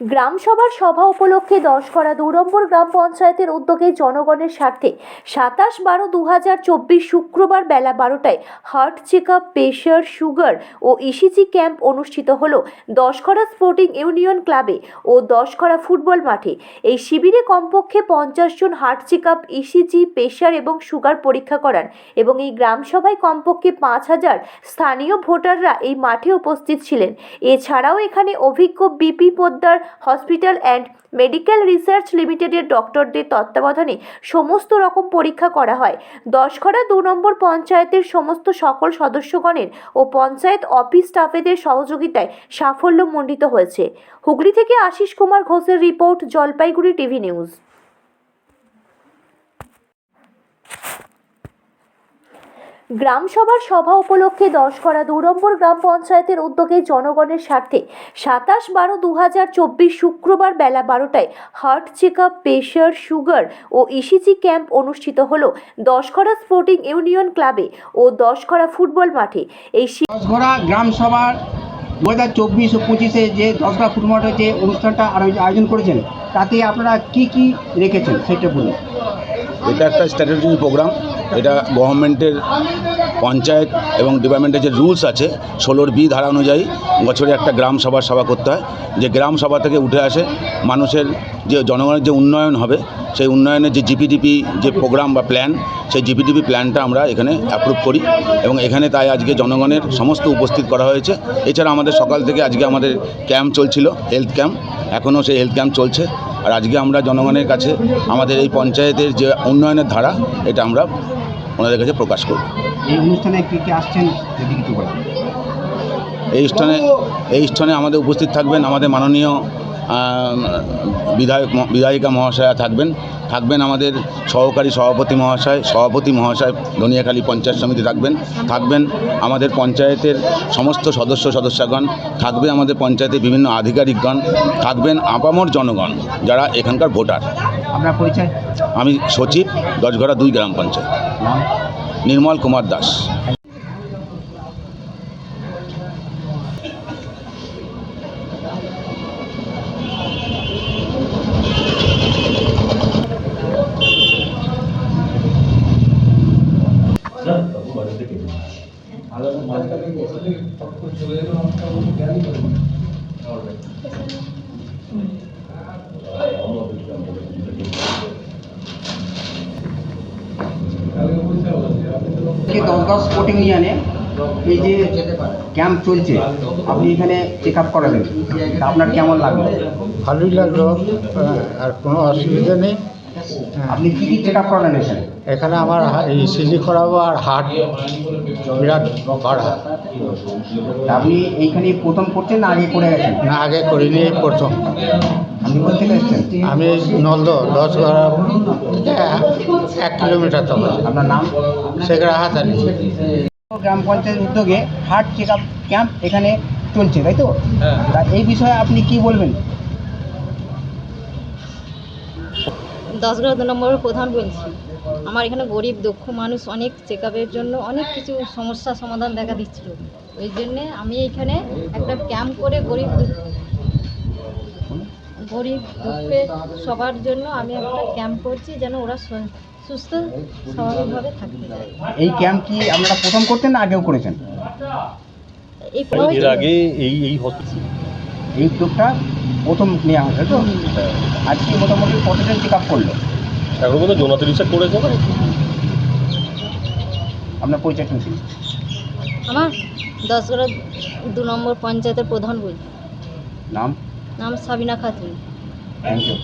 গ্রাম সভার সভা উপলক্ষে দশকরা দু নম্বর গ্রাম পঞ্চায়েতের উদ্যোগে জনগণের স্বার্থে সাতাশ বারো দু হাজার চব্বিশ শুক্রবার বেলা বারোটায় heart check up pressure sugar ও ইসিজি ক্যাম্প অনুষ্ঠিত হল। দশকরা স্পোর্টিং ইউনিয়ন ক্লাবে ও দশকরা ফুটবল মাঠে। এই শিবিরে কমপক্ষে পঞ্চাশ জন heart check up ECG pressure এবং সুগার পরীক্ষা করান এবং এই গ্রাম সভায় কমপক্ষে পাঁচ হাজার স্থানীয় ভোটাররা এই মাঠে উপস্থিত ছিলেন। এছাড়াও এখানে অভিজ্ঞ B P Poddar hospital and medical research লিমিটেডের ডক্টরদের তত্ত্বাবধানে সমস্ত রকম পরীক্ষা করা হয়। দশখরা দু নম্বর পঞ্চায়েতের সমস্ত সকল সদস্যগণের ও পঞ্চায়েত অফিস স্টাফেদের সহযোগিতায় সাফল্যমণ্ডিত হয়েছে। হুগলি থেকে আশিস কুমার ঘোষের রিপোর্ট, জলপাইগুড়ি টিভি নিউজ। গ্রাম সভার সভা উপলক্ষে দশকরা দু গ্রাম পঞ্চায়েতের উদ্যোগে জনগণের স্বার্থে সাতাশ বারো দু হাজার চব্বিশ শুক্রবার বেলা বারোটায় heart check up pressure sugar ও ইসিজি ক্যাম্প অনুষ্ঠিত হল দশকরা স্পোর্টিং ইউনিয়ন ক্লাবে ও দশকরা ফুটবল মাঠে। এই দশঘরা গ্রাম সভার দু হাজার চব্বিশ ও পঁচিশে যে দশঘরা ফুটবলের যে অনুষ্ঠানটা আয়োজন করেছেন, তাতে আপনারা কি কি রেখেছেন সেটা বলুন। এটা একটা স্ট্র্যাটেজি প্রোগ্রাম এটা গভর্নমেন্টের পঞ্চায়েত এবং ডিপার্টমেন্টের যে রুলস আছে, ষোলোর বি ধারা অনুযায়ী বছরে একটা গ্রাম সভার সভা করতে হয়। যে গ্রাম সভা থেকে উঠে আসে মানুষের যে জনগণের যে উন্নয়ন হবে, সেই উন্নয়নের যে জিপিডিপি যে প্রোগ্রাম বা প্ল্যান সেই জিপিডিপি প্ল্যানটা আমরা এখানে অ্যাপ্রুভ করি এবং এখানে তাই আজকে জনগণের সমস্ত উপস্থিত করা হয়েছে। এছাড়া আমাদের সকাল থেকে আজকে আমাদের ক্যাম্প চলছিল হেলথ ক্যাম্প এখনও সেই হেলথ ক্যাম্প চলছে। আর আজকে আমরা জনগণের কাছে আমাদের এই পঞ্চায়েতের যে উন্নয়নের ধারা এটা আমরা ওনাদের কাছে প্রকাশ করব। এই অনুষ্ঠানে কে কে আসছেন যদি কিছু বলেন? এই স্থানে এই স্থানে আমাদের উপস্থিত থাকবেন আমাদের মাননীয় বিধায়ক বিধায়িকা মহাশয়া থাকবেন। থাকবেন আমাদের সহকারী সভাপতি মহাশয় সভাপতি মহাশয় ধনিয়াখালী পঞ্চায়েত সমিতি থাকবেন। থাকবেন আমাদের পঞ্চায়েতের সমস্ত সদস্য সদস্যগণ থাকবে আমাদের পঞ্চায়েতের বিভিন্ন আধিকারিকগণ থাকবেন আপামর জনগণ যারা এখানকার ভোটার। আপনার পরিচয়? আমি সচিব দশঘরা দুই গ্রাম পঞ্চায়েত। নির্মল কুমার দাস। যে দশঘর স্পোর্টিং ইউনিয়নে এই যে ক্যাম্প চলছে আপনি এখানে চেক আপ করালেন আপনার কেমন লাগল? ভালোই লাগল হ্যাঁ, আর কোনো অসুবিধা নেই। আপনি কী কী চেক আপ করালেন এখানে? এখানে আমার সিজি করাবো আর হার্ট বিরাট বাড়া তা আপনি এইখানে প্রথম করছেন না আগে করে গেছেন? না আগে করিনি এই প্রথম। আপনি কোথা থেকে এসেছেন? আমি নলদ দশ থেকে এক কিলোমিটার তবে। আপনার নাম? সেখানে হাতালি গ্রাম পঞ্চায়েত উদ্যোগে হার্ট চেক আপ ক্যাম্প এখানে চলছে তাই তো? তা এই বিষয়ে আপনি কি বলবেন? দশগ্রাম দু নম্বরের প্রধান বলছি। আমার এখানে গরিব দক্ষ মানুষ অনেক চেক আপের জন্য অনেক কিছু সমস্যার সমাধান দেখা দিচ্ছিল। ওই জন্যে আমি এইখানে একটা ক্যাম্প করে গরিব দুঃখ গরিব দুঃখে সবার জন্য আমি একটা ক্যাম্প করছি যেন ওরা সুস্থ স্বাভাবিকভাবে থাকতে পারে। এই ক্যাম্প কি আপনারা প্রথম করতেন না আগেও করেছেন? এই আগে এই এই হচ্ছে এই উদ্যোগটা প্রথম নেওয়া হয়েছে তো? আজকে মোটামুটি কতজন চেক আপ করল। এখন পর্যন্ত জোনা তিরিশে করেছে না? আপনার পরিচয় শুনছি আমার দশগড়া দু নম্বর পঞ্চায়েতের প্রধান বলছি নাম? নাম সাবিনা খাতুন। Thank you